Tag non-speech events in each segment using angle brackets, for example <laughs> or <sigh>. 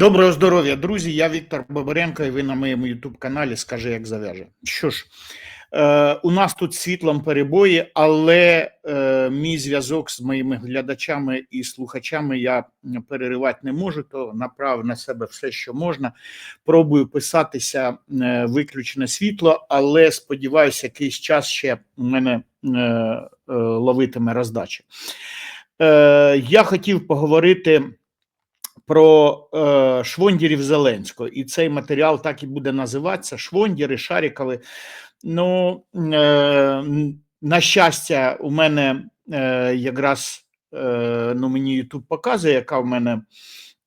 Доброго здоров'я, друзі. Я Віктор Бабаренко, і ви на моєму youtube каналі Скажи, як зав'яже. Що ж, е, у нас тут світлом перебої, але е, мій зв'язок з моїми глядачами і слухачами я переривати не можу, то направив на себе все, що можна. Пробую писатися е, виключне світло, але сподіваюся, якийсь час ще мене е, е, ловитиме роздача. Е, я хотів поговорити про е, швондірів Зеленського, і цей матеріал так і буде називатися: Швондіри, Шарікови. Ну, е, на щастя, у мене е, якраз е, ну, мені Ютуб показує, яка в мене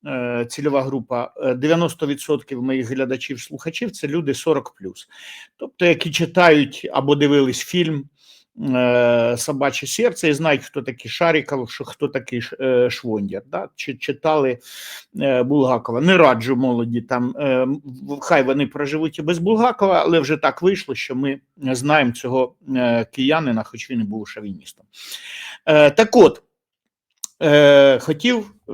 е, цільова група. Е, 90% моїх глядачів-слухачів це люди 40 Тобто, які читають або дивились фільм е, Собаче серце і знають, хто такий Шаріков, хто такий е, Швондір. Да? Чи читали е, Булгакова. Не раджу молоді там, е, хай вони проживуть і без Булгакова, але вже так вийшло, що ми знаємо цього е, киянина, хоч він і був шовіністом. Е, так от, е, хотів е,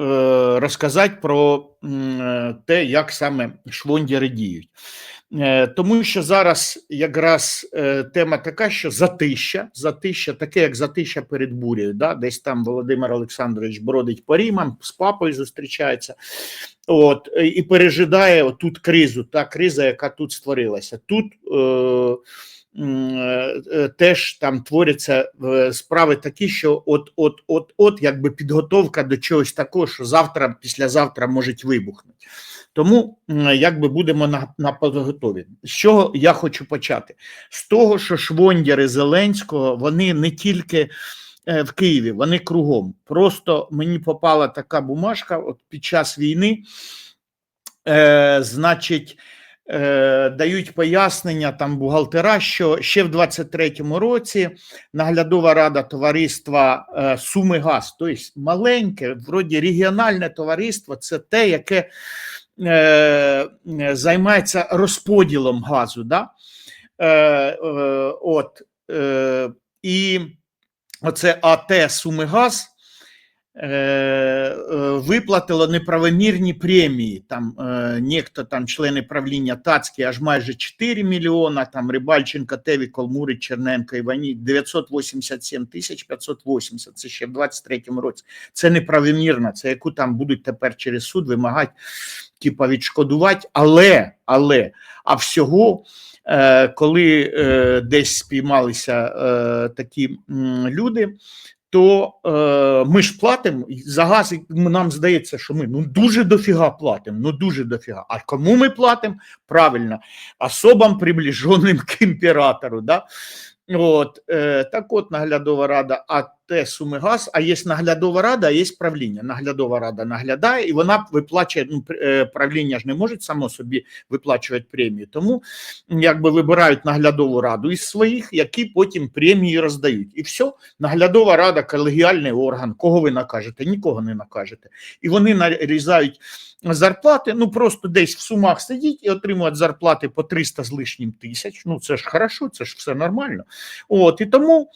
розказати про е, те, як саме швондіри діють. Е, Тому що зараз якраз е, тема така, що затища, затища, таке як затища перед бурею, да? десь там Володимир Олександрович бродить по Рімам, з папою зустрічається, от, і пережидає тут кризу, та криза, яка тут створилася. Тут е, теж там творяться е, справи такі, що от, от, от, от, якби підготовка до чогось такого, що завтра, післязавтра можуть вибухнути. Тому якби будемо на, на поготові. З чого я хочу почати? З того, що швондяри Зеленського вони не тільки е, в Києві, вони кругом. Просто мені попала така бумажка от під час війни, е, значить. Е, Дають пояснення там бухгалтера, що ще в 23-му році наглядова рада товариства е, Суми Газ, тобто маленьке, вроді регіональне товариство, це те, яке е, займається розподілом газу. Да? Е, е, от, е, і оце АТ Сумигаз виплатило неправомірні премії. Там е, нехто там члени правління Тацькі аж майже 4 мільйона, там Рибальченко, Теві, Колмурич, Черненко, Івані 987 тисяч 580, це ще в 23-му році. Це неправомірно, це яку там будуть тепер через суд вимагати, типа відшкодувати, але, але, а всього е, коли е, десь спіймалися е, такі люди, то е, ми ж платимо за газ. і Нам здається, що ми ну дуже дофіга платимо. Ну дуже дофіга. А кому ми платимо? Правильно, особам, приближеним к імператору. Да? От, е, так от наглядова рада АТ Сумигаз, а є наглядова рада, а є правління. Наглядова рада наглядає і вона виплачує, ну, е, правління ж не може само собі виплачувати премії. Тому якби вибирають наглядову раду із своїх, які потім премії роздають. І все, наглядова рада, колегіальний орган. Кого ви накажете? Нікого не накажете. І вони нарізають зарплати, ну просто десь в сумах сидіть і отримують зарплати по 300 з лишнім тисяч. Ну це ж хорошо, це ж все нормально. От і тому.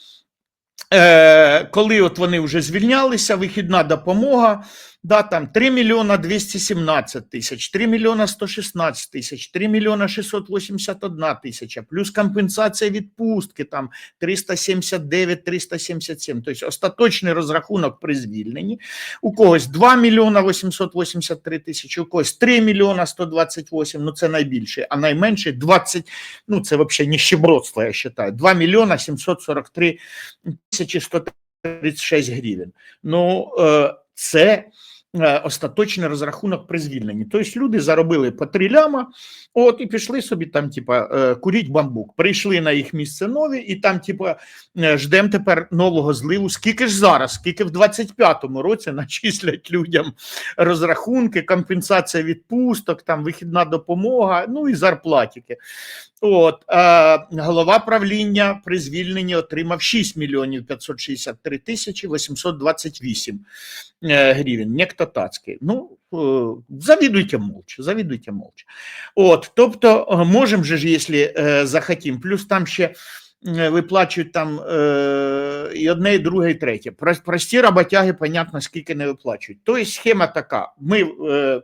Е, коли от вони вже звільнялися, вихідна допомога, да, там 3 мільйона 217 тисяч, 3 мільйона 116 тисяч, 3 мільйона 681 тисяча, плюс компенсація відпустки, там 379, 377, тобто остаточний розрахунок при звільненні. У когось 2 мільйона 883 тисячі, у когось 3 мільйона 128, ну це найбільше, а найменше 20, ну це взагалі ніщебродство, я вважаю, 2 мільйона 743 тисячі 136 гривень. Ну, е, це остаточний розрахунок при звільненні. Тобто люди заробили по 3 ляма, от і пішли собі там, типа, е, куріть бамбук. Прийшли на їх місце нові, і там, типа, е, ждемо тепер нового зливу. Скільки ж зараз, скільки в 25-му році начислять людям розрахунки, компенсація відпусток, там вихідна допомога, ну і зарплатики. От, е, голова правління при звільненні отримав 6 мільйонів 563 тисячі 828 е, гривень. Некто Тацький. Ну, завидуйте завідуйте молча, завідуйте молча. От, тобто, е, можемо же ж, якщо е, захотім, плюс там ще е, виплачують там е, і одне, і друге, і третє. Про- Прості роботяги, понятно, скільки не виплачують. Тобто схема така. Ми е,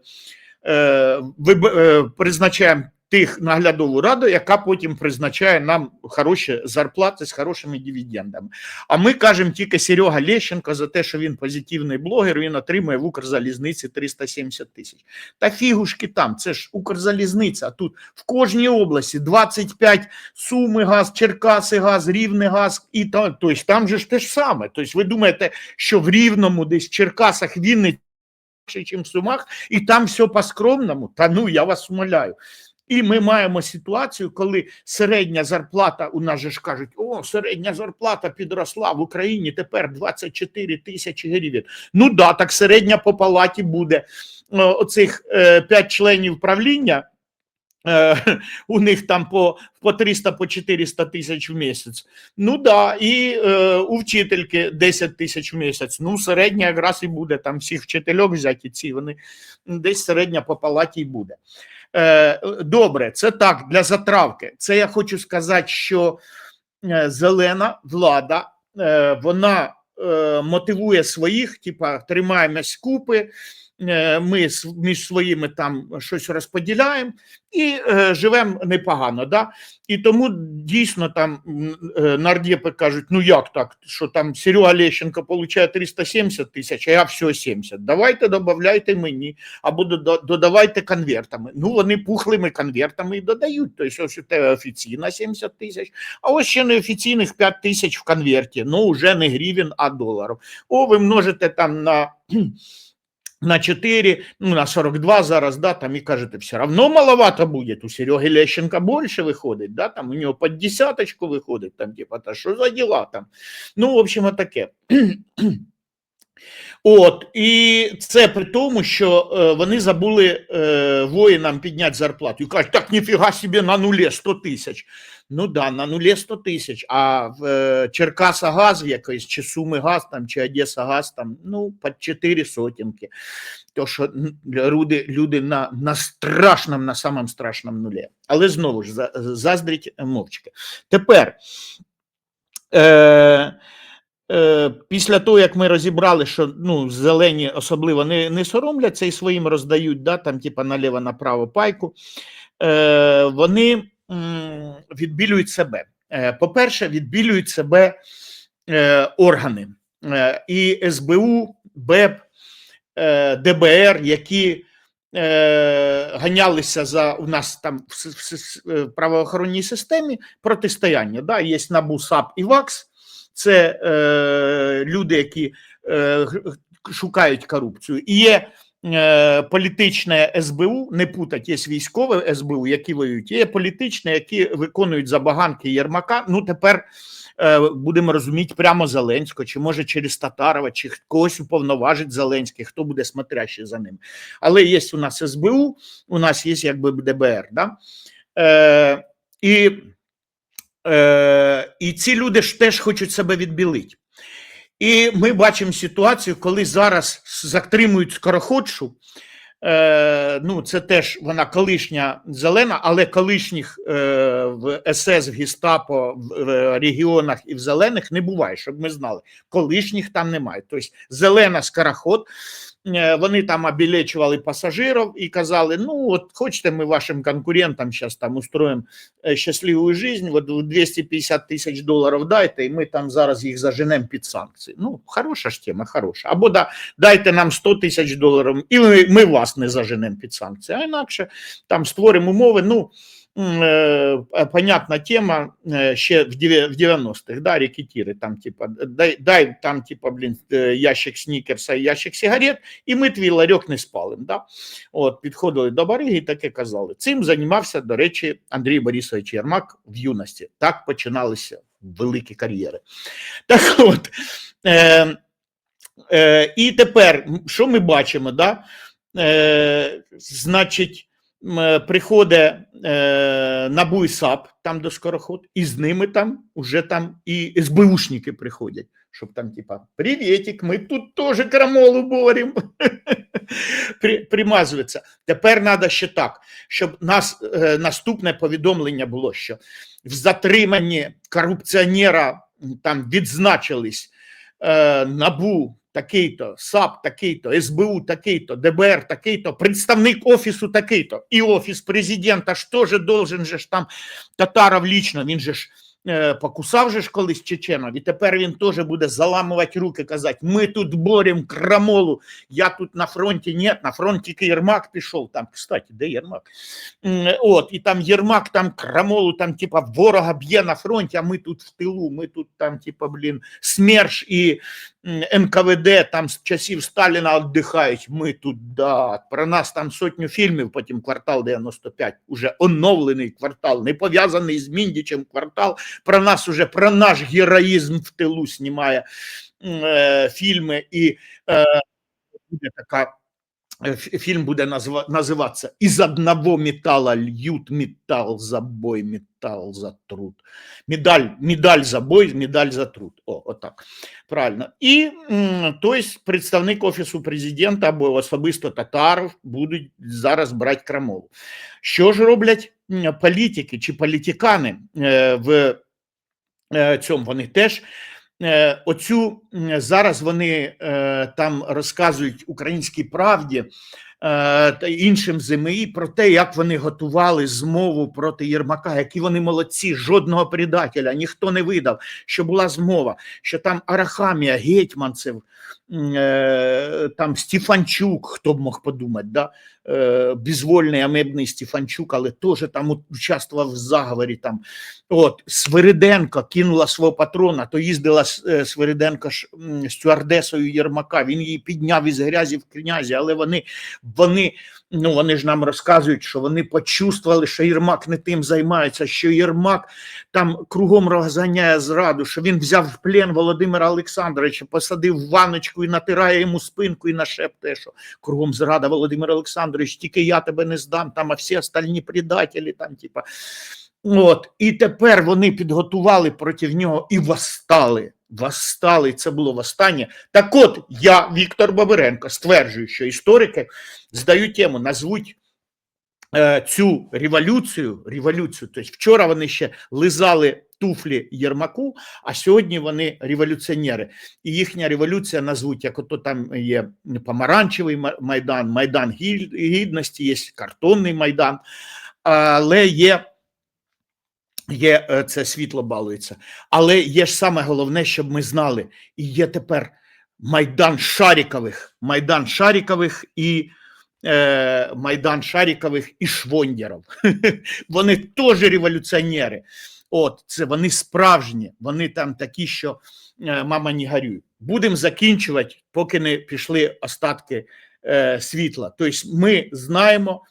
е, е, призначаємо тих наглядову раду, яка потім призначає нам хороші зарплати з хорошими дивідендами. А ми кажемо тільки Серега Лещенко за те, що він позитивний блогер, він отримує в Укрзалізниці 370 тисяч. Та фігушки там, це ж Укрзалізниця. А тут в кожній області 25 Суми газ, Черкаси газ, Рівне газ і та, тобто там же ж те ж саме. Тобто ви думаєте, що в Рівному, десь в Черкасах, Вінниці, ніж в Сумах, і там все по-скромному? Та ну я вас умоляю. І ми маємо ситуацію, коли середня зарплата, у нас же ж кажуть, о, середня зарплата підросла в Україні тепер 24 тисячі гривень. Ну да, так середня по палаті буде. Оцих е, 5 членів правління, е, <laughs> у них там по, по 300 по 400 тисяч в місяць. Ну да, і е, у вчительки 10 тисяч в місяць. Ну, середня якраз і буде там всіх вчительок взяті ці, вони десь середня по палаті й буде. Е, добре, це так для затравки. Це я хочу сказати, що е, зелена влада е, вона мотивує своїх, типа тримаємось купи. Е, Ми між своїми там щось розподіляємо і е, живемо непогано. Да? І тому дійсно там е, нардепи кажуть: ну як так, що там Серега Лещенко отримує 370 тисяч, а я всього 70. Давайте додавайте мені або додавайте конвертами. Ну, вони пухлими конвертами і додають. Тобто, ось у тебе офіційна 70 тисяч, а ось ще неофіційних 5 тисяч в конверті. Ну, вже не гривень, а доларів. О, ви множите там на. На 4, ну на 42 зараз, да, там і кажете, все равно маловато буде. У Сереги Лещенка більше виходить, да, там у нього під десяточку виходить, там, типа, та що за діла там. Ну, в общем, отаке. <clears throat> От, і це при тому, що е, вони забули е, воїнам підняти зарплату. І кажуть, так ніфіга собі на нулі 100 тисяч. Ну да, на нулі 100 тисяч, а в е, Черкаса газ якийсь, чи Суми газ там, чи Одеса газ там, ну, під 4 сотенки. То що люди, люди на, на страшному, на самому страшному нулі. Але знову ж, за- заздріть мовчки. Тепер. Е, після того, як ми розібрали, що ну, зелені особливо не, не соромляться і своїм роздають, да, там, типа наліво направо пайку, е, вони м, відбілюють себе. Е, по-перше, відбілюють себе е, органи е, СБУ, БЕП, е, ДБР, які е, ганялися за у нас там в, в е, в правоохоронній системі протистояння. Да? Є НАБУ, САП і ВАКС. Це е, люди, які е, шукають корупцію. І є е, політичне СБУ, не путать, є військове СБУ, які воюють, є політичне, які виконують забаганки Єрмака. Ну тепер е, будемо розуміти прямо Зеленського, чи може через Татарова, чи когось уповноважить Зеленський, хто буде смотрящий за ним. Але є у нас СБУ, у нас є якби ДБР. Да? Е, і Е, і ці люди ж теж хочуть себе відбілити. І ми бачимо ситуацію, коли зараз затримують скороходшу. Е, ну, це теж вона колишня зелена, але колишніх е, в СС, в Гестапо, в, в регіонах і в зелених не буває, щоб ми знали. Колишніх там немає. Тобто зелена скороход. Е, Вони там обілечували пасажирів і казали: ну, от хочете, ми вашим конкурентам зараз там устроїмо е, щасливу жизнь, от 250 тисяч доларів дайте, і ми там зараз їх заженемо під санкції. Ну, хороша ж тема, хороша. Або да, дайте нам 100 тисяч доларів, і ми, ми вас не заженемо під санкції. А інакше там створимо умови. Ну, понятна тема е, ще в 90-х, да, рекетіри, там, типа, дай, дай там, типа, блін, ящик снікерса і ящик сигарет, і ми твій ларьок не спалимо. Да? От, підходили до бариги і таке казали. Цим займався, до речі, Андрій Борисович Єрмак в юності. Так починалися великі кар'єри. Так от, е, е, і тепер, що ми бачимо? Да? Е, значить, приходить е, НАБУ і САП там до скороход, і з ними там уже там і СБУшники приходять, щоб там, типа, привітик, ми тут теж крамолу боремо. <laughs> При, примазується. Тепер треба ще так, щоб нас е, наступне повідомлення було, що в затриманні корупціонера там відзначились е, НАБУ, такий-то, САП такий-то, СБУ такий-то, ДБР такий-то, представник офісу такий-то. І офіс президента ж теж должен же ж там Татаров лічно, він же ж е, покусав же ж колись Чеченов, і тепер він теж буде заламувати руки, казати, ми тут боремо крамолу, я тут на фронті, ні, на фронт тільки Єрмак пішов, там, кстати, де Єрмак? От, і там Єрмак, там крамолу, там, типа, ворога б'є на фронті, а ми тут в тилу, ми тут там, типа, блін, СМЕРШ і НКВД там з часів Сталіна віддихають, ми тут, да, про нас там сотню фільмів, потім квартал 95, уже оновлений квартал, не пов'язаний з Міндічем квартал, про нас уже, про наш героїзм в тилу знімає е, фільми, і е, буде така е, ф- фільм буде назва, називатися «Із одного металла льют металл за бой, металл за труд». Медаль, медаль за бой, медаль за труд. О, отак. Правильно. І м, тобто представник Офісу президента або особисто Татаров будуть зараз брати крамолу. Що ж роблять політики чи політикани е, в е, цьому? Вони теж оцю зараз вони е, там розказують українській правді е, та іншим ЗМІ про те, як вони готували змову проти Єрмака, які вони молодці, жодного предателя, ніхто не видав, що була змова, що там Арахамія, Гетьманцев, е, там Стефанчук, хто б мог подумати, да? е, безвольний амебний Стефанчук, але теж там участвував в заговорі. Там. От, Свириденко кинула свого патрона, то їздила е, Свириденко ж, стюардесою Єрмака, він її підняв із грязі в князі, але вони, вони, ну, вони ж нам розказують, що вони почувствували, що Єрмак не тим займається, що Єрмак там кругом розганяє зраду, що він взяв в плен Володимира Олександровича, посадив в ваночку і натирає йому спинку і нашептує, що кругом зрада Володимир Олександрович, тільки я тебе не здам, там, а всі остальні предателі, там, типа. От, і тепер вони підготували проти нього і восстали. Восстали, це було восстання. Так от, я, Віктор Бабиренко, стверджую, що історики здають тему, назвуть е, цю революцію, революцію, тобто вчора вони ще лизали туфлі Єрмаку, а сьогодні вони революціонери. І їхня революція назвуть, як ото там є помаранчевий майдан, майдан гідності, є картонний майдан, але є. Є е, це світло балується, але є ж саме головне, щоб ми знали, і є тепер майдан Шарікових, майдан Шарікових і е, майдан Шарікових і Швондєров. <laughs> Вони теж революціонери. От це вони справжні, вони там такі, що е, мама не горюй. Будемо закінчувати, поки не пішли остатки е, світла. Тобто, ми знаємо,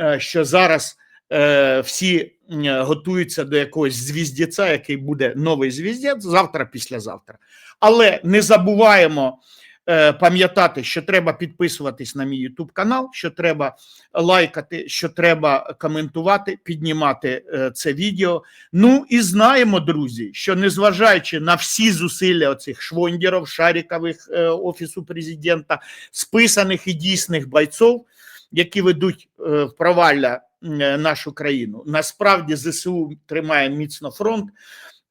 е, що зараз е, всі готуються до якогось звіздеця, який буде новий звіздець завтра, післязавтра. Але не забуваємо е, пам'ятати, що треба підписуватись на мій YouTube канал, що треба лайкати, що треба коментувати, піднімати е, це відео. Ну і знаємо, друзі, що незважаючи на всі зусилля оцих швондерів, шарікових офісу президента, списаних і дійсних бойців, які ведуть в провалля нашу країну, насправді ЗСУ тримає міцно фронт.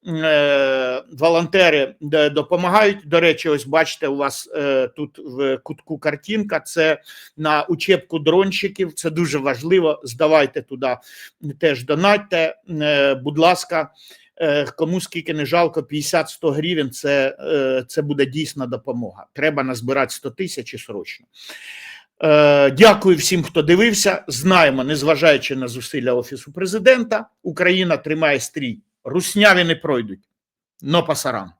Е, волонтери допомагають. До речі, ось бачите, у вас е, тут в кутку картинка. Це на учебку дронщиків. Це дуже важливо. Здавайте туди теж донатьте. Е, будь ласка, е, кому скільки не жалко, 50-100 гривень. Це, е, це буде дійсна допомога. Треба назбирати 100 тисяч і срочно. Е, Дякую всім, хто дивився. Знаємо, незважаючи на зусилля Офісу президента, Україна тримає стрій. Русняві не пройдуть, но пасаран.